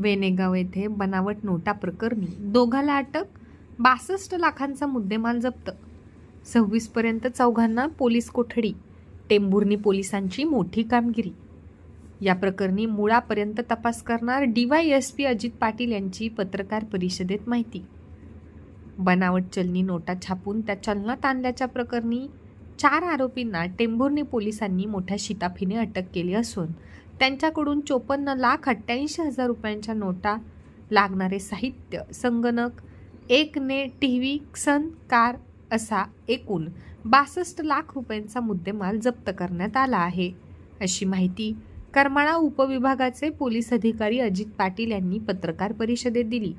वेनेगाव येथे बनावट नोटा प्रकरणी दोघाला अटक बासष्ट लाखांचा मुद्देमाल जप्त. सव्वीसपर्यंत चौघांना पोलीस कोठडी टेंभुर्णी पोलिसांची मोठी कामगिरी. या प्रकरणी मुळापर्यंत तपास करणार डीवायएसपी अजित पाटील यांची पत्रकार परिषदेत माहिती. बनावट चलनी नोटा छापून त्या चलनात आणल्याच्या प्रकरणी चार आरोपींना टेंभुर्णी पोलिसांनी मोठ्या शिताफीने अटक केली असून त्यांच्याकडून चोपन्न लाख अठ्ठ्याऐंशी हजार रुपयांच्या नोटा लागणारे साहित्य संगणक एक ने टी व्ही सन कार असा एकूण बासष्ट लाख रुपयांचा मुद्देमाल जप्त करण्यात आला आहे. अशी माहिती करमाळा उपविभागाचे पोलीस अधिकारी अजित पाटील यांनी पत्रकार परिषदेत दिली.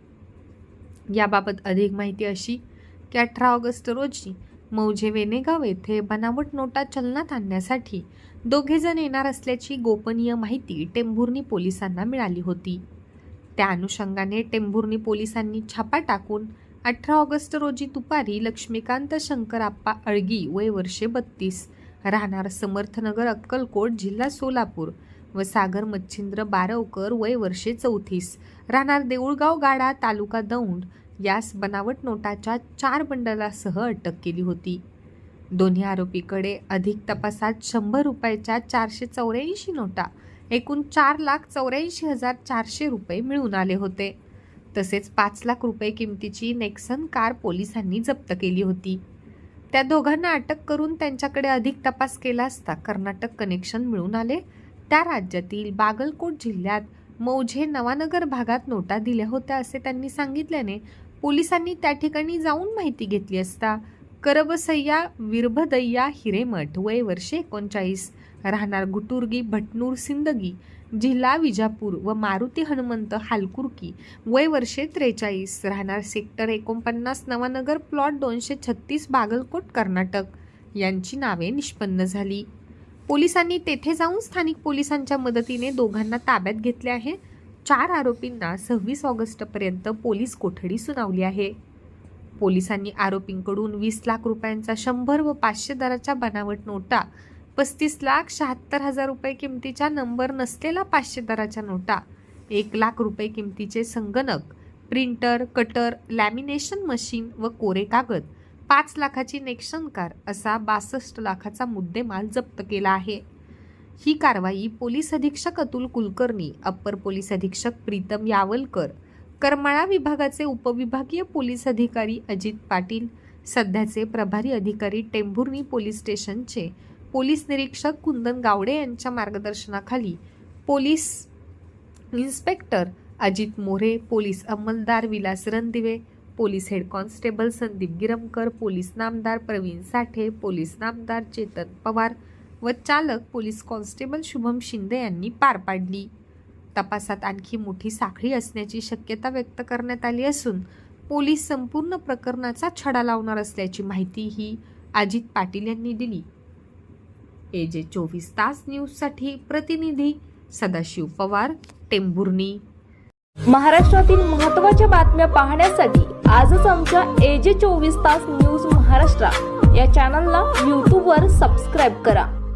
याबाबत अधिक माहिती अशी की अठरा ऑगस्ट रोजी मौजे वेनेगाव येथे बनावट नोटा चलनात आणण्यासाठी दोघेजण येणार असल्याची गोपनीय माहिती टेंभुर्णी पोलिसांना मिळाली होती. त्या अनुषंगाने टेंभुर्णी पोलिसांनी छापा टाकून अठरा ऑगस्ट रोजी दुपारी लक्ष्मीकांत शंकराप्पा अळगी वय वर्षे बत्तीस राहणार समर्थनगर अक्कलकोट जिल्हा सोलापूर व सागर मच्छिंद्र बारवकर वय वर्षे चौतीस राहणार देऊळगाव गाडा तालुका दौंड यास बनावट नोटाच्या चार बंडलासह अटक केली होती. दोन्ही आरोपीकडे अधिक तपासात शंभर रुपयाच्या चारशे चौऱ्याऐंशी नोटा एकूण चार लाख चौऱ्याऐंशी हजार चारशे रुपये मिळून आले होते. तसेच पाच लाख रुपये किमतीची नेक्सन कार पोलिसांनी जप्त केली होती. त्या दोघांना अटक करून त्यांच्याकडे अधिक तपास केला असता कर्नाटक कनेक्शन मिळून आले. त्या राज्यातील बागलकोट जिल्ह्यात मौझे नवानगर भागात नोटा दिल्या होत्या असे त्यांनी सांगितल्याने पोलिसांनी त्या ठिकाणी जाऊन माहिती घेतली असता करबसय्या विरभदैया हिरेमठ वय वर्षे एकोणचाळीस राहणार गुटुर्गी भटनूर सिंदगी जिल्हा विजापूर व मारुती हनुमंत हालकुर्की वय वर्षे त्रेचाळीस राहणार सेक्टर एकोणपन्नास नवानगर प्लॉट दोनशे छत्तीस बागलकोट कर्नाटक. यांची नावे निष्पन्न झाली. पोलिसांनी तेथे जाऊन स्थानिक पोलिसांच्या मदतीने दोघांना ताब्यात घेतले आहे. चार आरोपींना सव्वीस ऑगस्टपर्यंत पोलीस कोठडी सुनावली आहे. पोलिसांनी आरोपींकडून वीस लाख रुपयांचा शंभर व पाचशे दराच्या बनावट नोटा पस्तीस लाख शहात्तर हजार रुपये किमतीच्या नंबर नसलेला पाचशे दराच्या नोटा एक लाख रुपये किमतीचे संगणक प्रिंटर कटर लॅमिनेशन मशीन व कोरे कागद पाच लाखाची नेक्शन कार असा बासष्ट लाखाचा मुद्देमाल जप्त केला आहे. ही कारवाई पोलीस अधीक्षक अतुल कुलकर्णी अप्पर पोलीस अधीक्षक प्रीतम यावलकर करमाळा विभागाचे उपविभागीय पोलीस अधिकारी अजित पाटील सध्याचे प्रभारी अधिकारी टेंभुर्णी पोलीस स्टेशनचे पोलीस निरीक्षक कुंदन गावडे यांच्या मार्गदर्शनाखाली police inspector Ajit More police अंमलदार Vilas Randive police head constable Sandeep Giramkar police नामदार प्रवीण साठे पोलीस नामदार चेतन पवार व चालक पोलीस कॉन्स्टेबल शुभम शिंदे यांनी पार पाडली. तपासात आणखी मोठी साखळी असण्याची शक्यता व्यक्त करण्यात आली असून पोलीस संपूर्ण प्रकरणाचा छडा लावणार असल्याची माहिती ही अजित पाटील यांनी दिली. एजे चोवीस तास न्यूजसाठी प्रतिनिधी सदाशिव पवार टेंभुर्णी. महाराष्ट्रातील महत्त्वाच्या बातम्या पाहण्यासाठी आजच आमच्या एजे चोवीस तास न्यूज महाराष्ट्र या चॅनलला यूट्यूबवर सबस्क्राईब करा.